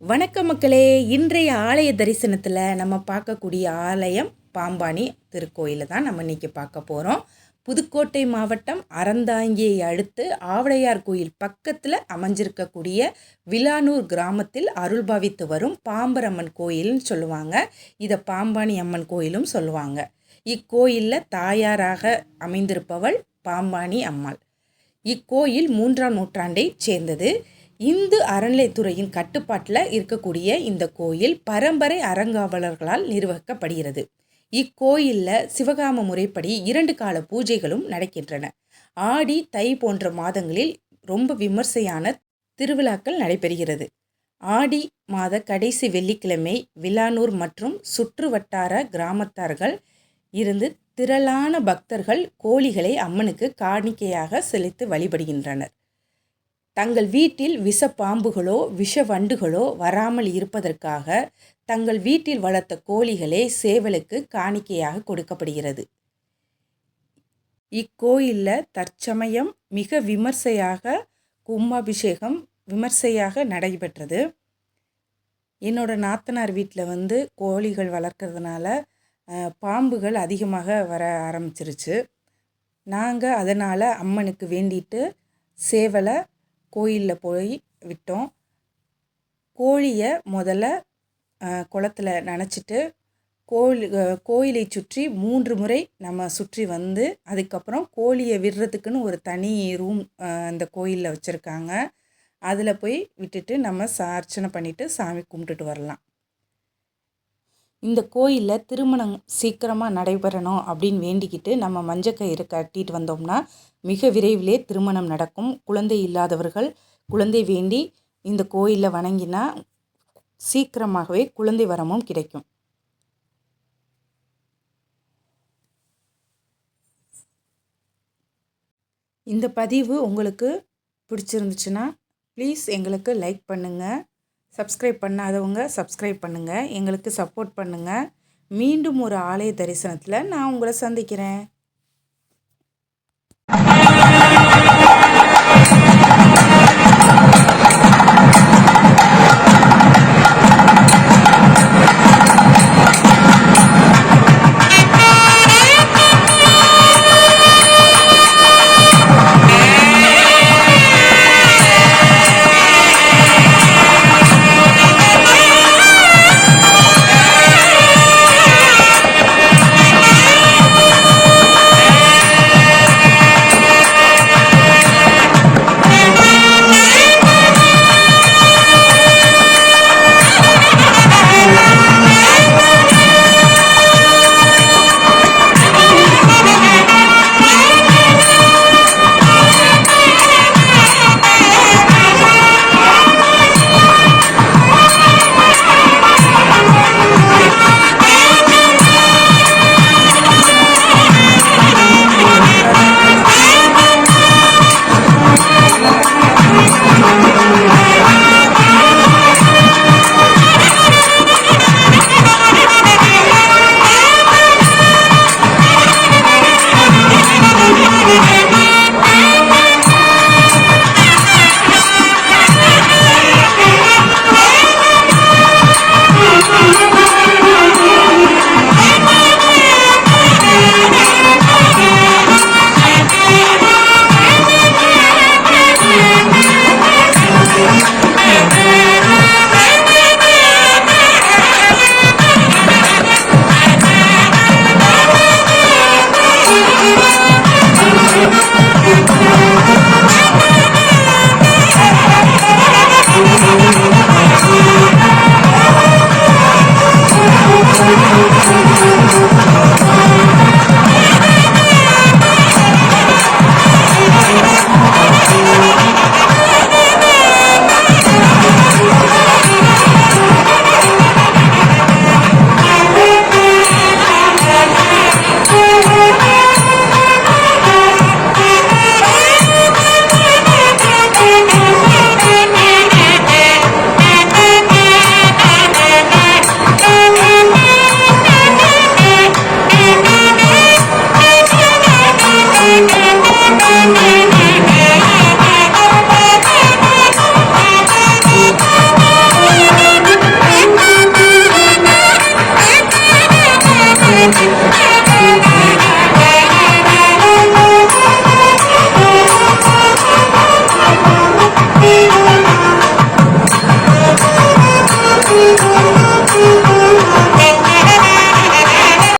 வணக்க மக்களே. இன்றைய ஆலய தரிசனத்தில் நம்ம பார்க்கக்கூடிய ஆலயம் பாம்பானி திருக்கோயிலை தான் நம்ம இன்றைக்கி பார்க்க போகிறோம் புதுக்கோட்டை மாவட்டம் அறந்தாங்கியை அடுத்து ஆவடையார் கோயில் பக்கத்தில் அமைஞ்சிருக்கக்கூடிய விலானூர் கிராமத்தில் அருள்பாவித்து வரும் பாம்பரம்மன் கோயில்னு சொல்லுவாங்க. இதை பாம்பானி அம்மன் கோயிலும் சொல்லுவாங்க. இக்கோயிலில் தாயாராக அமைந்திருப்பவள் பாம்பானி அம்மாள். இக்கோயில் மூன்றாம் நூற்றாண்டை சேர்ந்தது. இந்து அறநிலைத்துறையின் கட்டுப்பாட்டில் இருக்கக்கூடிய இந்த கோயில் பரம்பரை அறங்காவலர்களால் நிர்வகிக்கப்படுகிறது. இக்கோயிலில் சிவகாம முறைப்படி இரண்டு கால பூஜைகளும் நடக்கின்றன. ஆடி தை போன்ற மாதங்களில் ரொம்ப விமர்சையான திருவிழாக்கள் நடைபெறுகிறது. ஆடி மாத கடைசி வெள்ளிக்கிழமை விலானூர் மற்றும் சுற்று வட்டார கிராமத்தார்கள் இருந்து திரளான பக்தர்கள் கோழிகளை அம்மனுக்கு காணிக்கையாக செலுத்தி வழிபடுகின்றனர். தங்கள் வீட்டில் விஷ பாம்புகளோ விஷ வண்டுகளோ வராமல் இருப்பதற்காக தங்கள் வீட்டில் வளர்த்த கோழிகளே சேவலுக்கு காணிக்கையாக கொடுக்கப்படுகிறது. இக்கோயிலில் தற்சமயம் மிக விமர்சையாக கும்பாபிஷேகம் விமர்சையாக நடைபெற்றது. என்னோட நாத்தனார் வீட்டில் வந்து கோழிகள் வளர்க்குறதுனால பாம்புகள் அதிகமாக வர ஆரம்பிச்சிருச்சு. நாங்கள் அதனால் அம்மனுக்கு வேண்டிட்டு சேவலை கோயிலில் போய் விட்டோம். கோழியை முதல்ல குளத்துல நனைச்சிட்டு கோழி கோயிலை சுற்றி மூன்று முறை நம்ம சுற்றி வந்து அதுக்கப்புறம் கோழியை விடுறதுக்குன்னு ஒரு தனி ரூம் அந்த கோயிலில் வச்சுருக்காங்க. அதில் போய் விட்டுட்டு நம்ம சார்ச்சனை பண்ணிவிட்டு சாமி கும்பிட்டுட்டு வரலாம். இந்த கோயிலில் திருமணம் சீக்கிரமாக நடைபெறணும் அப்படின்னு வேண்டிக்கிட்டு நம்ம மஞ்சக்கயிறு கட்டிட்டு வந்தோம்னா மிக விரைவிலே திருமணம் நடக்கும். குழந்தை இல்லாதவர்கள் குழந்தை வேண்டி இந்த கோயிலில் வணங்கினா சீக்கிரமாகவே குழந்தை வரமும் கிடைக்கும். இந்த பதிவு உங்களுக்கு பிடிச்சிருந்துச்சுன்னா ப்ளீஸ் எங்களுக்கு லைக் பண்ணுங்கள் சப்ஸ்கிரைப் பண்ணாதவங்க சப்ஸ்கிரைப் பண்ணுங்கள் எங்களுக்கு சப்போர்ட் பண்ணுங்கள் மீண்டும் ஒரு ஆலய தரிசனத்தில் நான் உங்களை சந்திக்கிறேன்.